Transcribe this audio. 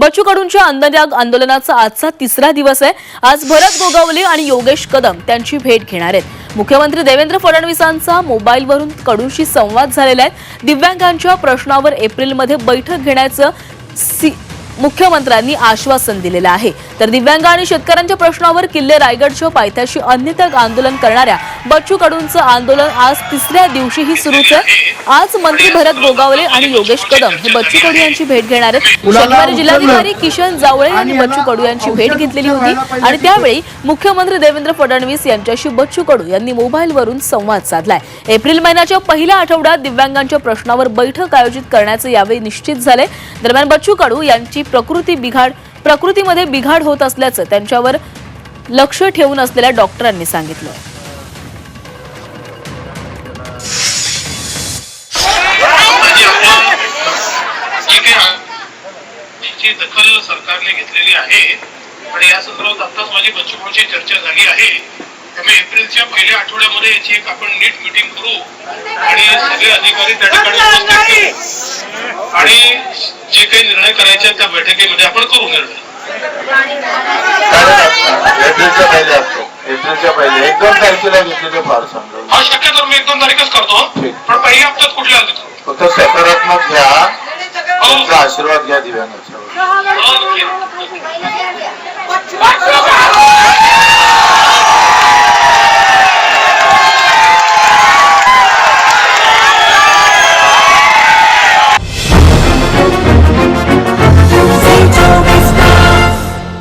बच्चू कडूंच्या अन्नत्याग आंदोलनाचा आजचा तिसरा दिवस आहे. आज भरत गोगावले आणि योगेश कदम त्यांची भेट घेणार आहेत. मुख्यमंत्री देवेंद्र फडणवीसांचा मोबाईलवरून कडूंशी संवाद झालेला आहे. दिव्यांगांच्या प्रश्नावर एप्रिलमध्ये बैठक घेण्याचं सी मुख्यमंत्र्यांनी आश्वासन दिलेलं आहे. तर दिव्यांग आणि शेतकऱ्यांच्या प्रश्नावर किल्ले रायगडच्या पायथ्याशी अन्यतक आंदोलन करणाऱ्या बच्चू कडूंचं आंदोलन आज तिसऱ्या दिवशीही सुरूच आहे. आज मंत्री भरत गोगावले आणि योगेश कदम हे बच्चू कडू यांची भेट घेणार आहेत. शनिवारी जिल्हाधिकारी किशन जावळे यांनी बच्चू कडू यांची भेट घेतलेली होती. आणि त्यावेळी मुख्यमंत्री देवेंद्र फडणवीस यांच्याशी बच्चू कडू यांनी मोबाईलवरून संवाद साधलाय. एप्रिल महिन्याच्या पहिल्या आठवड्यात दिव्यांगांच्या प्रश्नावर बैठक आयोजित करण्याचे यावेळी निश्चित झाले दरम्यान बच्चू कडू यांची प्रकृती बिघाड प्रकृतीमध्ये बिघाड होत असल्याचं त्यांच्यावर लक्ष ठेवून असलेल्या डॉक्टरांनी सांगितलं. दखल सरकारने घेतलेली आहे आणि या संदर्भात आताच माझी बच्चूभाऊची चर्चा झाली आहे. त्यामुळे एप्रिलच्या पहिल्या आठवड्यामध्ये याची एक आपण नीट मिटिंग करू आणि सगळे अधिकारी त्या ठिकाणी आणि जे काही निर्णय करायचे आहेत त्या बैठकीमध्ये आपण करू निर्णय. एप्रिलच्या पहिले असतो. एप्रिलच्या पहिले. एक दोन तारखेला फार समजा हा शक्यतो मी एक दोन तारीखच करतो पण पहिल्या हप्त्यात कुठल्या आधी फक्त सकारात्मक घ्या. त्यांचा आशीर्वाद घ्या दिव्यांगाच्या ओके.